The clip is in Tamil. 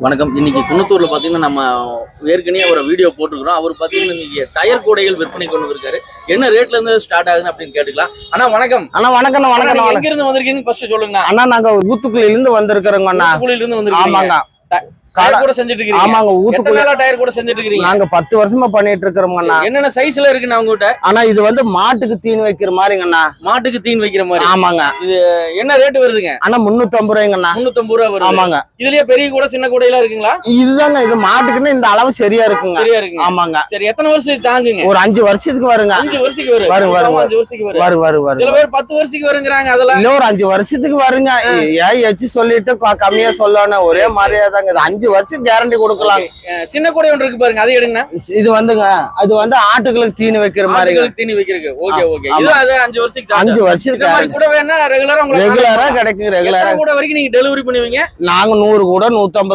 வணக்கம். இன்னைக்கு குன்னத்தூர்ல பாத்தீங்கன்னா நம்ம ஏற்கனவே ஒரு வீடியோ போட்டிருக்கிறோம். அவர் பாத்தீங்கன்னா இன்னைக்கு டயர் கூடைகள் விற்பனை கொண்டு வந்திருக்காரு. என்ன ரேட்ல இருந்து ஸ்டார்ட் ஆகுதுன்னு அப்படின்னு கேட்டுக்கலாம். அண்ணா வணக்கம். அண்ணா நீங்க வணக்கம். எங்க இருந்து வந்திருக்கீங்கன்னு ஃபர்ஸ்ட் சொல்லுங்க அண்ணா நாங்க ஊத்துக்குழியில இருந்து வந்திருக்கிறோங்க அண்ணா ஊத்துக்குழியில இருந்து வந்திருக்கீங்க. ஆமாங்க. கூட செஞ்சுட்டு இருக்கீங்க ஆமாங்க நாளா டயர் கூட செஞ்சுட்டு இருக்கீங்க நாங்க பத்து வருஷமா பண்ணிட்டு இருக்கிறோங்க அண்ணா. என்னென்ன சைஸ்ல இருக்குண்ணா உங்ககிட்ட? ஆனா இது வந்து மாட்டுக்கு தீனி வைக்கிற மாதிரிங்கண்ணா மாட்டுக்கு தீன் வைக்கிற மாதிரி. ஆமாங்க. என்ன ரேட் வருதுங்க? முன்னூத்தி ஐம்பது ரூபாய்ங்கண்ணா முன்னூத்தம்பது ரூபா வருது. ஆமாங்க. இதுலயே பெரிய கூட சின்ன கூடையெல்லாம் இருக்குங்களா? இதுதாங்க இது மாட்டுக்குன்னு இந்த அளவு சரியா இருக்குங்க. சரியா இருக்குங்க. ஆமாங்க. சரி எத்தனை இது தாங்குங்க? ஒரு அஞ்சு வருஷத்துக்கு வருங்க. அஞ்சு வருஷத்துக்கு வரும். வரும், வரும், அஞ்சு வருஷத்துக்கு வரும். வரு வரு வரு சில பேர் பத்து வருஷத்துக்கு வருங்கிறாங்க அதெல்லாம். இன்னும் ஒரு அஞ்சு வருஷத்துக்கு வருங்க. ஏன் எச்சு சொல்லிட்டு கம்மியா சொல்லணும். ஒரே மாதிரியா தாங்க இது அஞ்சு வருஷம் கேரண்டி கொடுக்கலாங்க. அஹ் சின்ன கூடை ஒன்று இருக்கு பாருங்க அதை எடுங்கண்ணா. இது வந்துங்க அது வந்து ஆட்டுகளுக்கு தீனி வைக்கிற மாதிரி தீனி வைக்கிறதுக்கு. Okay okay. இது அது அஞ்சு வருஷத்துக்கு. அஞ்சு வருஷத்துக்கு மாதிரி கூட வேணா ரெகுலரா உங்களுக்கு ரெகுலரா கிடைக்கும் ரெகுலரா கூட வரைக்கும் நீங்க டெலிவரி பண்ணுவீங்க? நாங்க நூறு கூட நூத்தம்பது